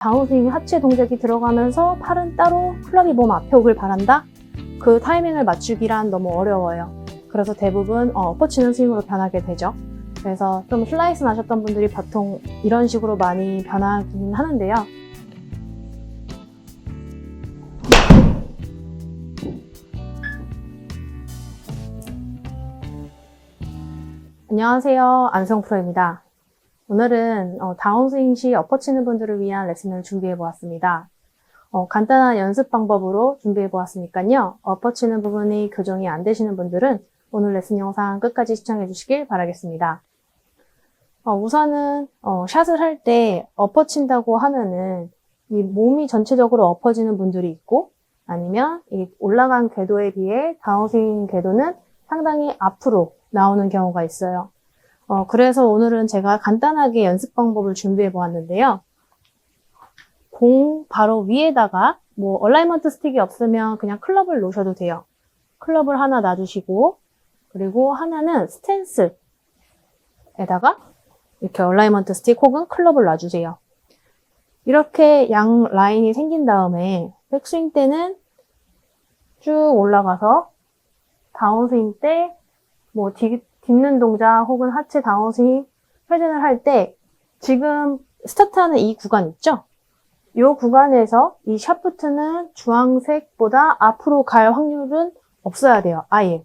다운스윙 하체 동작이 들어가면서 팔은 따로 클럽이 몸 앞에 오길 바란다? 그 타이밍을 맞추기란 너무 어려워요. 그래서 대부분 어, 엎어치는 스윙으로 변하게 되죠. 그래서 좀 슬라이스 나셨던 분들이 보통 이런 식으로 많이 변하긴 하는데요. 안녕하세요. 안성 프로입니다. 오늘은 어, 다운스윙 시 엎어치는 분들을 위한 레슨을 준비해 보았습니다. 어, 간단한 연습 방법으로 준비해 보았으니까요. 엎어치는 부분이 교정이 안 되시는 분들은 오늘 레슨 영상 끝까지 시청해 주시길 바라겠습니다. 어, 우선은 어, 샷을 할 때 엎어친다고 하면은 이 몸이 전체적으로 엎어지는 분들이 있고 아니면 이 올라간 궤도에 비해 다운스윙 궤도는 상당히 앞으로 나오는 경우가 있어요. 어, 그래서 오늘은 제가 간단하게 연습 방법을 준비해 보았는데요. 공 바로 위에다가 뭐 얼라이먼트 스틱이 없으면 그냥 클럽을 놓으셔도 돼요. 클럽을 하나 놔주시고 그리고 하나는 스탠스에다가 이렇게 얼라이먼트 스틱 혹은 클럽을 놔주세요. 이렇게 양 라인이 생긴 다음에 백스윙 때는 쭉 올라가서 다운스윙 때 뭐 딛는 동작 혹은 하체 다운스윙 회전을 할 때 지금 스타트하는 이 구간 있죠? 이 구간에서 이 샤프트는 주황색보다 앞으로 갈 확률은 없어야 돼요. 아예.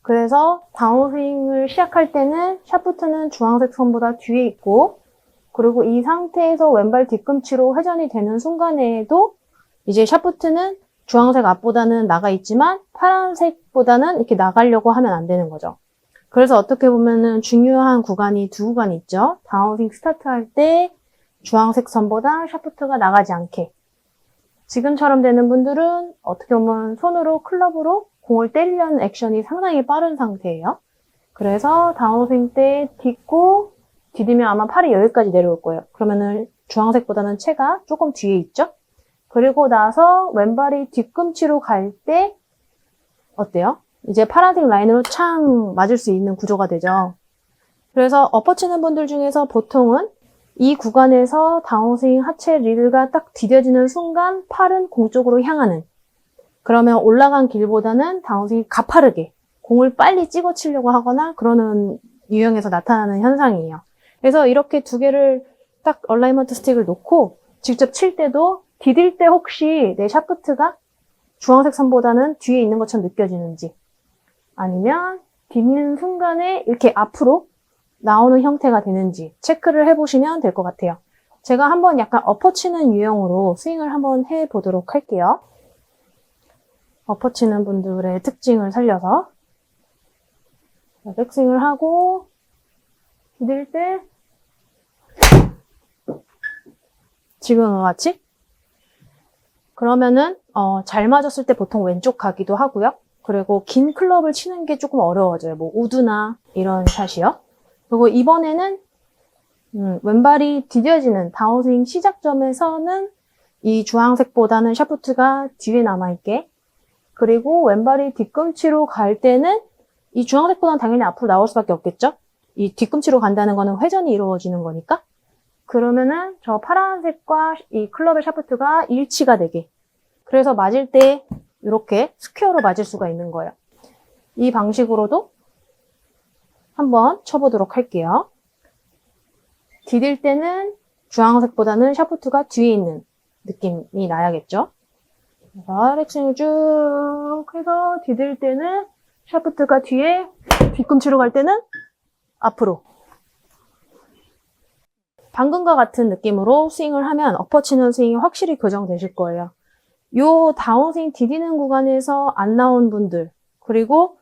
그래서 다운스윙을 시작할 때는 샤프트는 주황색 선보다 뒤에 있고 그리고 이 상태에서 왼발 뒤꿈치로 회전이 되는 순간에도 이제 샤프트는 주황색 앞보다는 나가 있지만 파란색보다는 이렇게 나가려고 하면 안 되는 거죠. 그래서 어떻게 보면은 중요한 구간이 두 구간이 있죠. 다운스윙 스타트 할 때 주황색 선보다 샤프트가 나가지 않게. 지금처럼 되는 분들은 어떻게 보면 손으로 클럽으로 공을 때리려는 액션이 상당히 빠른 상태예요. 그래서 다운스윙 때 딛고 디디면 아마 팔이 여기까지 내려올 거예요. 그러면은 주황색보다는 채가 조금 뒤에 있죠? 그리고 나서 왼발이 뒤꿈치로 갈 때 어때요? 이제 파란색 라인으로 창 맞을 수 있는 구조가 되죠. 그래서 엎어치는 분들 중에서 보통은 이 구간에서 다운스윙 하체 리드가 딱 디뎌지는 순간 팔은 공 쪽으로 향하는 그러면 올라간 길보다는 다운스윙이 가파르게 공을 빨리 찍어 치려고 하거나 그러는 유형에서 나타나는 현상이에요. 그래서 이렇게 두 개를 딱 얼라이먼트 스틱을 놓고 직접 칠 때도 디딜 때 혹시 내 샤프트가 주황색 선보다는 뒤에 있는 것처럼 느껴지는지 아니면 딛는 순간에 이렇게 앞으로 나오는 형태가 되는지 체크를 해보시면 될 것 같아요. 제가 한번 약간 엎어치는 유형으로 스윙을 한번 해보도록 할게요. 엎어치는 분들의 특징을 살려서 백스윙을 하고 디딜 때 지금과 같이 그러면은 어, 잘 맞았을 때 보통 왼쪽 가기도 하고요. 그리고 긴 클럽을 치는 게 조금 어려워져요. 뭐 우드나 이런 샷이요. 그리고 이번에는 음, 왼발이 디뎌지는 다운스윙 시작점에서는 이 주황색보다는 샤프트가 뒤에 남아있게 그리고 왼발이 뒤꿈치로 갈 때는 이 주황색보다는 당연히 앞으로 나올 수밖에 없겠죠? 이 뒤꿈치로 간다는 거는 회전이 이루어지는 거니까 그러면은 저 파란색과 이 클럽의 샤프트가 일치가 되게 그래서 맞을 때 이렇게 스퀘어로 맞을 수가 있는 거예요. 이 방식으로도 한번 쳐보도록 할게요. 디딜 때는 주황색보다는 샤프트가 뒤에 있는 느낌이 나야겠죠. 렉싱을 쭉 해서 디딜 때는 샤프트가 뒤에 뒤꿈치로 갈 때는 앞으로 방금과 같은 느낌으로 스윙을 하면 엎어치는 스윙이 확실히 교정되실 거예요. 요 다운스윙 디디는 구간에서 안 나온 분들 그리고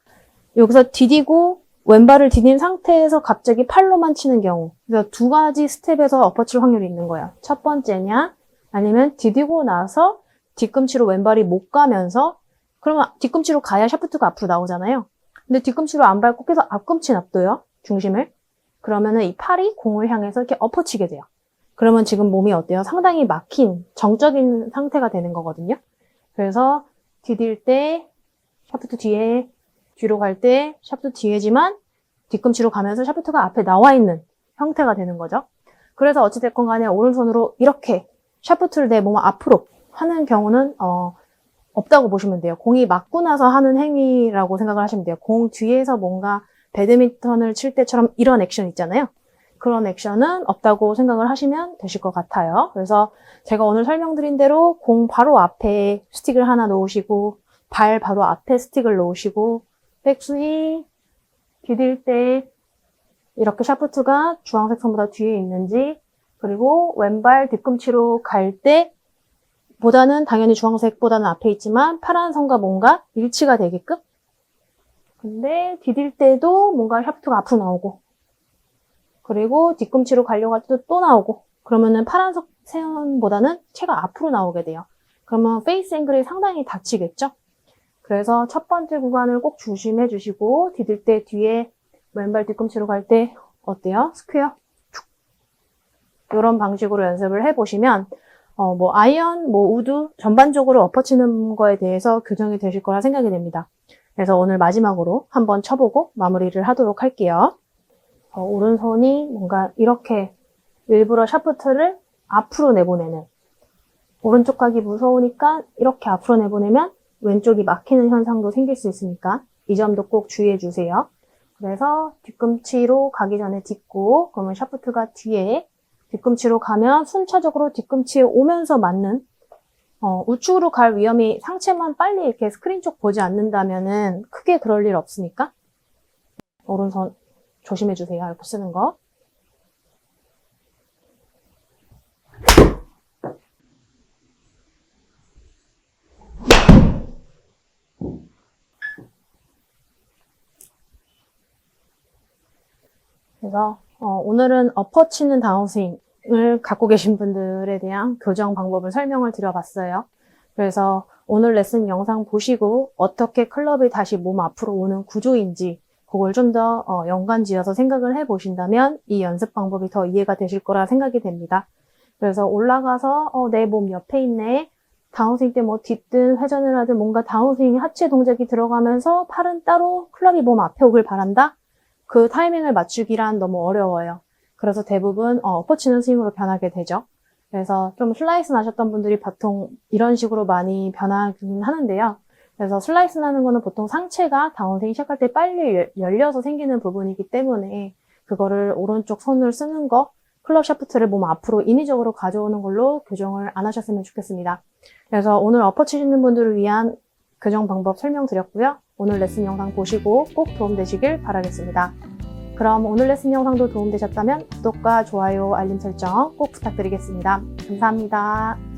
여기서 디디고 왼발을 디딘 상태에서 갑자기 팔로만 치는 경우 그래서 두 가지 스텝에서 엎어칠 확률이 있는 거예요. 첫 번째냐 아니면 디디고 나서 뒤꿈치로 왼발이 못 가면서 그러면 뒤꿈치로 가야 샤프트가 앞으로 나오잖아요. 근데 뒤꿈치로 안 밟고 계속 앞꿈치 납둬요. 중심을. 그러면은 이 팔이 공을 향해서 이렇게 엎어치게 돼요. 그러면 지금 몸이 어때요? 상당히 막힌 정적인 상태가 되는 거거든요. 그래서 디딜 때 샤프트 뒤에 뒤로 갈 때 샤프트 뒤에지만 뒤꿈치로 가면서 샤프트가 앞에 나와 있는 형태가 되는 거죠. 그래서 어찌됐건 간에 오른손으로 이렇게 샤프트를 내 몸 앞으로 하는 경우는 어, 없다고 보시면 돼요. 공이 맞고 나서 하는 행위라고 생각을 하시면 돼요. 공 뒤에서 뭔가 배드민턴을 칠 때처럼 이런 액션 있잖아요. 그런 액션은 없다고 생각을 하시면 되실 것 같아요. 그래서 제가 오늘 설명드린 대로 공 바로 앞에 스틱을 하나 놓으시고 발 바로 앞에 스틱을 놓으시고 백스윙 디딜 때 이렇게 샤프트가 주황색 선보다 뒤에 있는지 그리고 왼발 뒤꿈치로 갈 때 보다는 당연히 주황색보다는 앞에 있지만 파란 선과 뭔가 일치가 되게끔 근데 디딜 때도 뭔가 샤프트가 앞으로 나오고 그리고 뒤꿈치로 가려고 할 때도 또 나오고 그러면은 파란색線보다는 채가 앞으로 나오게 돼요. 그러면 페이스 앵글이 상당히 닫히겠죠? 그래서 첫 번째 구간을 꼭 조심해 주시고 디딜 때 뒤에 왼발 뒤꿈치로 갈 때 어때요? 스퀘어? 툭. 이런 방식으로 연습을 해보시면 어, 뭐 아이언, 뭐 우드 전반적으로 엎어치는 거에 대해서 교정이 되실 거라 생각이 됩니다. 그래서 오늘 마지막으로 한번 쳐보고 마무리를 하도록 할게요. 어, 오른손이 뭔가 이렇게 일부러 샤프트를 앞으로 내보내는 오른쪽 가기 무서우니까 이렇게 앞으로 내보내면 왼쪽이 막히는 현상도 생길 수 있으니까 이 점도 꼭 주의해 주세요. 그래서 뒤꿈치로 가기 전에 딛고 그러면 샤프트가 뒤에 뒤꿈치로 가면 순차적으로 뒤꿈치에 오면서 맞는 어, 우측으로 갈 위험이 상체만 빨리 이렇게 스크린 쪽 보지 않는다면은 크게 그럴 일 없으니까 오른손 조심해 주세요. 이렇게 쓰는 거. 그래서 어, 오늘은 엎어치는 다운스윙을 갖고 계신 분들에 대한 교정 방법을 설명을 드려봤어요. 그래서 오늘 레슨 영상 보시고 어떻게 클럽이 다시 몸 앞으로 오는 구조인지 그걸 좀 더 연관 지어서 생각을 해보신다면 이 연습 방법이 더 이해가 되실 거라 생각이 됩니다. 그래서 올라가서 어, 내 몸 옆에 있네. 다운스윙 때 뭐 뒷든 회전을 하든 뭔가 다운스윙 하체 동작이 들어가면서 팔은 따로 클럽이 몸 앞에 오길 바란다. 그 타이밍을 맞추기란 너무 어려워요. 그래서 대부분 어, 엎어치는 스윙으로 변하게 되죠. 그래서 좀 슬라이스 나셨던 분들이 보통 이런 식으로 많이 변하긴 하는데요. 그래서 슬라이스 나는 거는 보통 상체가 다운스윙 시작할 때 빨리 열- 열려서 생기는 부분이기 때문에 그거를 오른쪽 손을 쓰는 거 클럽 샤프트를 몸 앞으로 인위적으로 가져오는 걸로 교정을 안 하셨으면 좋겠습니다. 그래서 오늘 엎어 치시는 분들을 위한 교정 방법 설명드렸고요. 오늘 레슨 영상 보시고 꼭 도움되시길 바라겠습니다. 그럼 오늘 레슨 영상도 도움되셨다면 구독과 좋아요, 알림 설정 꼭 부탁드리겠습니다. 감사합니다.